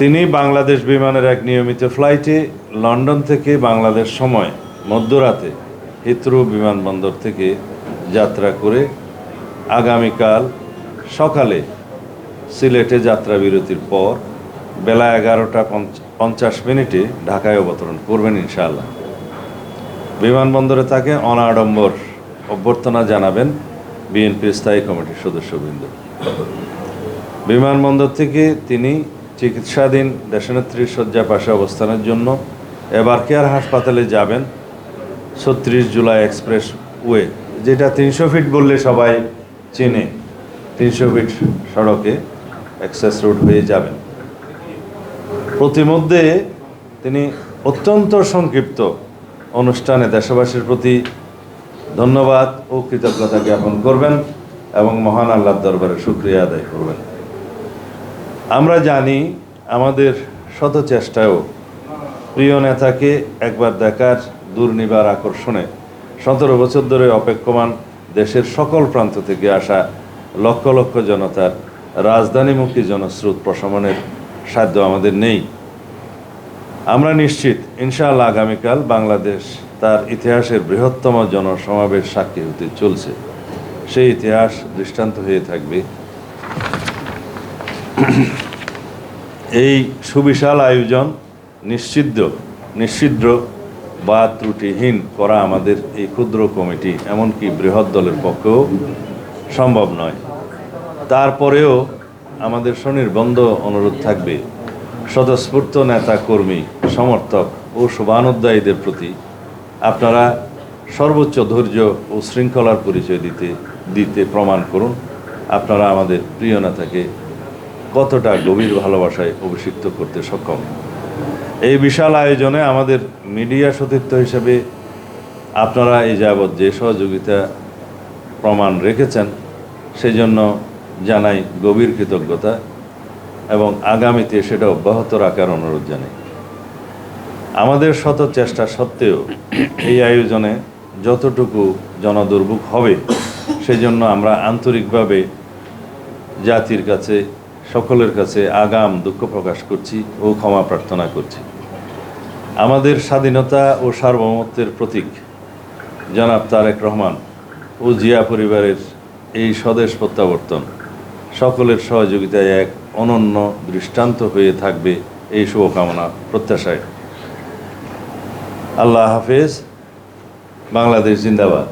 তিনি বাংলাদেশ বিমানের এক নিয়মিত ফ্লাইটে লন্ডন থেকে বাংলাদেশ সময়, মধ্যরাতে হিত্রু বিমানবন্দর থেকে যাত্রা করে আগামীকাল সকালে সিলেটে যাত্রা বিরতির পর বেলা এগারোটা পঞ্চাশ মিনিটে ঢাকায় অবতরণ করবেন ইনশাআল্লাহ। বিমানবন্দরে তাকে অনাডম্বর অভ্যর্থনা জানাবেন বিএনপির স্থায়ী কমিটির সদস্যবৃন্দ। বিমানবন্দর থেকে তিনি চিকিৎসাধীন দেশনেত্রীর শয্যা পাশে অবস্থানের জন্য এবার কেয়ার হাসপাতালে যাবেন ছত্রিশ জুলাই এক্সপ্রেস ওয়ে, যেটা তিনশো ফিট বললে সবাই চেনে। তিনশো ফিট সড়কে অ্যাক্সেস রোড হয়ে যাবেন। প্রতিমধ্যে তিনি অত্যন্ত সংক্ষিপ্ত অনুষ্ঠানে দেশবাসীর প্রতি ধন্যবাদ ও কৃতজ্ঞতা জ্ঞাপন করবেন এবং মহান আল্লাহর দরবারে শুক্রিয়া আদায় করবেন। আমরা জানি আমাদের শত চেষ্টায়ও প্রিয় নেতাকে একবার দেখার দুর্নিবার আকর্ষণে সতেরো বছর ধরে অপেক্ষমান দেশের সকল প্রান্ত থেকে আসা লক্ষ লক্ষ জনতার রাজধানীমুখী জনস্রোত প্রশমনের সাধ্য আমাদের নেই। আমরা নিশ্চিত, ইনশাআল্লাহ আগামীকাল বাংলাদেশ তার ইতিহাসের বৃহত্তম জনসমাবেশ সাক্ষী হতে চলছে। সেই ইতিহাস দৃষ্টান্ত হয়ে থাকবে এই সুবিশাল আয়োজন নিশ্চিদ্র নিশ্চিদ্র বা ত্রুটিহীন করা আমাদের এই ক্ষুদ্র কমিটি, এমনকি বৃহৎ দলের পক্ষেও সম্ভব নয়। তারপরেও আমাদের স্বনির্বন্ধ অনুরোধ থাকবে। স্বতঃস্ফূর্ত নেতা কর্মী সমর্থক ও শুভানুদ্দায়ীদের প্রতি আপনারা সর্বোচ্চ ধৈর্য ও শৃঙ্খলার পরিচয় দিতে দিতে প্রমাণ করুন। আপনারা আমাদের প্রিয় নেতাকে কতটা গভীর ভালোবাসায় অভিষিক্ত করতে সক্ষম। এই বিশাল আয়োজনে আমাদের মিডিয়া সতীর্থ হিসেবে আপনারা এই যাবৎ যে সহযোগিতা প্রমাণ রেখেছেন সেই জন্য জানাই গভীর কৃতজ্ঞতা এবং আগামীতে সেটা অব্যাহত রাখার অনুরোধ জানাই। আমাদের শত চেষ্টা সত্ত্বেও এই আয়োজনে যতটুকু জনদুর্ভোগ হবে, সেজন্য আমরা আন্তরিকভাবে জাতির কাছে সকলের কাছে আগাম দুঃখ প্রকাশ করছি ও ক্ষমা প্রার্থনা করছি। আমাদের স্বাধীনতা ও সার্বভৌমত্বের প্রতীক জনাব তারেক রহমান ও জিয়া পরিবারের এই স্বদেশ প্রত্যাবর্তন সকলের সহযোগিতায় এক অনন্য দৃষ্টান্ত হয়ে থাকবে এই শুভকামনা প্রত্যাশায়। আল্লাহ হাফেজ, বাংলাদেশ জিন্দাবাদ।